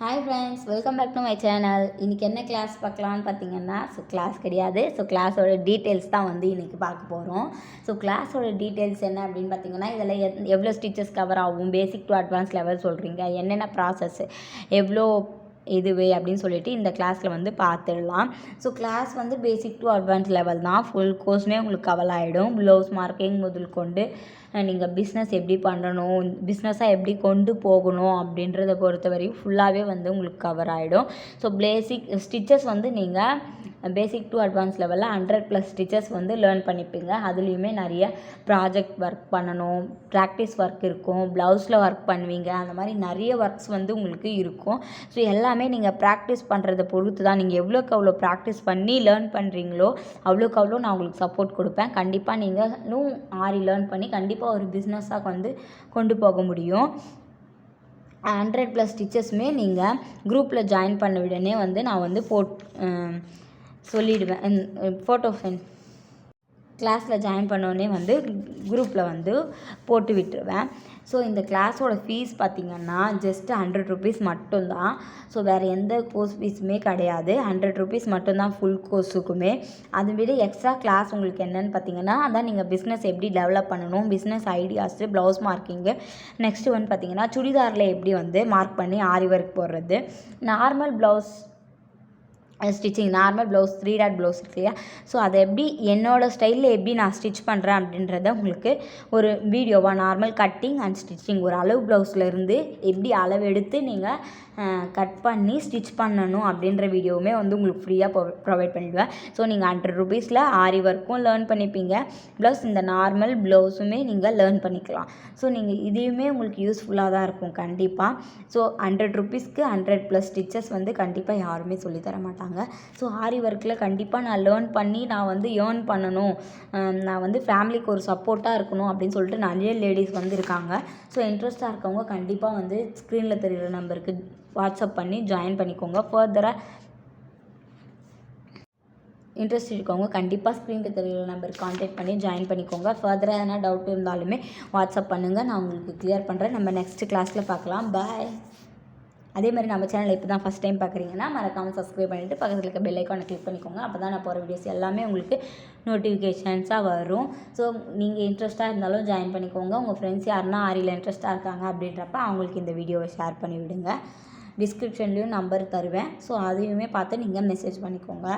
Hi friends welcome back to my channel இன்றைக்கி என்ன class பார்க்கலான்னு பார்த்தீங்கன்னா ஸோ கிளாஸ் கிடையாது. ஸோ கிளாஸோட டீட்டெயில்ஸ் தான் வந்து இன்றைக்கி பார்க்க போகிறோம் ஸோ கிளாஸோட டீட்டெயில்ஸ் என்ன அப்படின்னு பார்த்தீங்கன்னா இதில் எவ்வளோ ஸ்டிச்சஸ் கவர் ஆகும்? பேசிக் டு அட்வான்ஸ் லெவல் சொல்கிறீங்க என்னென்ன ப்ராசஸ் எவ்வளோ இதுவே அப்படின்னு சொல்லிட்டு இந்த கிளாஸில் வந்து பார்த்துடலாம் ஸோ கிளாஸ் வந்து பேசிக் டு அட்வான்ஸ் லெவல் தான். ஃபுல் கோர்ஸுமே உங்களுக்கு கவர் ஆகிடும் ப்ளவுஸ் மார்க்கிங் முதல் கொண்டு நீங்கள் பிஸ்னஸ் எப்படி பண்ணணும் பிஸ்னஸாக எப்படி கொண்டு போகணும் அப்படின்றத பொறுத்த வரைக்கும் ஃபுல்லாகவே வந்து உங்களுக்கு கவர் ஆகிடும் ஸோ பேசிக் ஸ்டிச்சஸ் வந்து நீங்கள் பேசிக் டு அட்வான்ஸ் லெவலில் ஹண்ட்ரட் ப்ளஸ் ஸ்டிச்சஸ் வந்து லேர்ன் பண்ணிப்பீங்க. அதுலேயுமே நிறைய ப்ராஜெக்ட் ஒர்க் பண்ணணும் ப்ராக்டிஸ் ஒர்க் இருக்கும் ப்ளவுஸில் ஒர்க் பண்ணுவீங்க அந்த மாதிரி நிறைய ஒர்க்ஸ் வந்து உங்களுக்கு இருக்கும். ஸோ எல்லாமே எல்லாமே நீங்கள் ப்ராக்டிஸ் பண்ணுறத பொறுத்து தான் நீங்கள் எவ்வளோக்கு அவ்வளோ ப்ராக்டிஸ் பண்ணி லேர்ன் பண்ணுறீங்களோ அவ்வளோக்கு அவ்வளோ நான் உங்களுக்கு சப்போர்ட் கொடுப்பேன். கண்டிப்பாக நீங்கள் இன்னும் ஆரி லேர்ன் பண்ணி கண்டிப்பாக ஒரு பிஸ்னஸாக வந்து கொண்டு போக முடியும். ஹண்ட்ரட் ப்ளஸ் ஸ்டிச்சஸுமே நீங்கள் குரூப்பில் ஜாயின் பண்ண உடனே வந்து நான் வந்து போட் சொல்லிவிடுவேன் ஃபோட்டோ ஃப்ரெண்ட் கிளாஸில் ஜாயின் பண்ணோடனே வந்து குரூப்பில் வந்து போட்டு விட்டுருவேன். ஸோ இந்த கிளாஸோட ஃபீஸ் பார்த்திங்கன்னா ஜஸ்ட் ஹண்ட்ரட் ருபீஸ் மட்டும்தான். ஸோ வேறு எந்த கோர்ஸ் ஃபீஸுமே கிடையாது. ஹண்ட்ரட் ருபீஸ் மட்டும்தான் ஃபுல் கோர்ஸுக்குமே அதை விட எக்ஸ்ட்ரா கிளாஸ் உங்களுக்கு என்னென்னு பார்த்தீங்கன்னா அதான் நீங்கள் பிஸ்னஸ் எப்படி டெவலப் பண்ணணும் business ideas blouse marking next வந்து பார்த்திங்கன்னா சுடிதாரில் எப்படி வந்து மார்க் பண்ணி ஆரி ஒர்க் போடுறது. Normal blouse stitching normal blouse three dot blouse இருக்கு இல்லையா? ஸோ அதை எப்படி என்னோடய ஸ்டைலில் எப்படி நான் ஸ்டிச் பண்ணுறேன் அப்படின்றத உங்களுக்கு ஒரு வீடியோவாக நார்மல் கட்டிங் அண்ட் ஸ்டிச்சிங் ஒரு அளவு ப்ளவுஸ்லேருந்து எப்படி அளவு எடுத்து நீங்கள் கட் பண்ணி ஸ்டிச் பண்ணணும் அப்படின்ற வீடியோவுமே வந்து உங்களுக்கு ஃப்ரீயாக ப்ரொ ப்ரொவைட் பண்ணிடுவேன். ஸோ நீங்கள் ஹண்ட்ரட் ருபீஸில் ஆரி ஒர்க்கும் லேர்ன் பண்ணிப்பீங்க. ப்ளஸ் இந்த நார்மல் ப்ளவுஸுமே நீங்கள் லேர்ன் பண்ணிக்கலாம். ஸோ நீங்கள் இதையுமே உங்களுக்கு யூஸ்ஃபுல்லாக தான் இருக்கும் கண்டிப்பாக ஸோ ஹண்ட்ரட் ருபீஸ்க்கு ஹண்ட்ரட் ப்ளஸ் ஸ்டிச்சஸ் வந்து கண்டிப்பாக யாருமே சொல்லித்தர மாட்டாங்க. ஸோ ஆரி ஒர்க்கில் கண்டிப்பாக நான் லேர்ன் பண்ணி நான் வந்து ஏர்ன் பண்ணணும். நான் வந்து ஃபேமிலிக்கு ஒரு சப்போர்ட்டாக இருக்கணும் அப்படின்னு சொல்லிட்டு நிறைய லேடிஸ் வந்து இருக்காங்க ஸோ இன்ட்ரெஸ்ட்டாக இருக்கவங்க கண்டிப்பாக வந்து ஸ்க்ரீனில் தெரிகிற நம்பருக்கு வாட்ஸ்அப் பண்ணி ஜாயின் பண்ணிக்கோங்க. ஃபர்தராக இன்ட்ரெஸ்ட் இருக்கவங்க கண்டிப்பாக ஸ்க்ரீனில் தெரியுற நம்பருக்கு காண்டாக்ட் பண்ணி ஜாயின் பண்ணிக்கோங்க. ஃபர்தராக எதனா டவுட் இருந்தாலுமே வாட்ஸ்அப் பண்ணுங்கள் நான் உங்களுக்கு கிளியர் பண்ணுறேன் நம்ம நெக்ஸ்ட் கிளாஸில் பார்க்கலாம். பாய் அதே மாதிரி நம்ம சேனல் இப்போ தான் ஃபஸ்ட் டைம் பார்க்குறீங்கன்னா மறக்காமல் சப்ஸ்கிரைப் பண்ணிவிட்டு பக்கத்தில் இருக்க பெல் ஐக்கானை கிளிக் பண்ணிக்கோங்க. அப்போ தான் நான் போகிற வீடியோஸ் எல்லாமே உங்களுக்கு நோட்டிஃபிகேஷன்ஸாக வரும். ஸோ நீங்கள் இன்ட்ரெஸ்ட்டாக இருந்தாலும் ஜாயின் பண்ணிக்கோங்க. உங்கள் ஃப்ரெண்ட்ஸ் யாருன்னா ஆரியில் இன்ட்ரெஸ்ட்டாக இருக்காங்க அப்படின்றப்ப அவங்களுக்கு இந்த வீடியோவை ஷேர் பண்ணி விடுங்க டிஸ்கிரிப்ஷன்லேயும் நம்பர் தருவேன். ஸோ அதையுமே பார்த்து நீங்கள் மெசேஜ் பண்ணிக்கோங்க.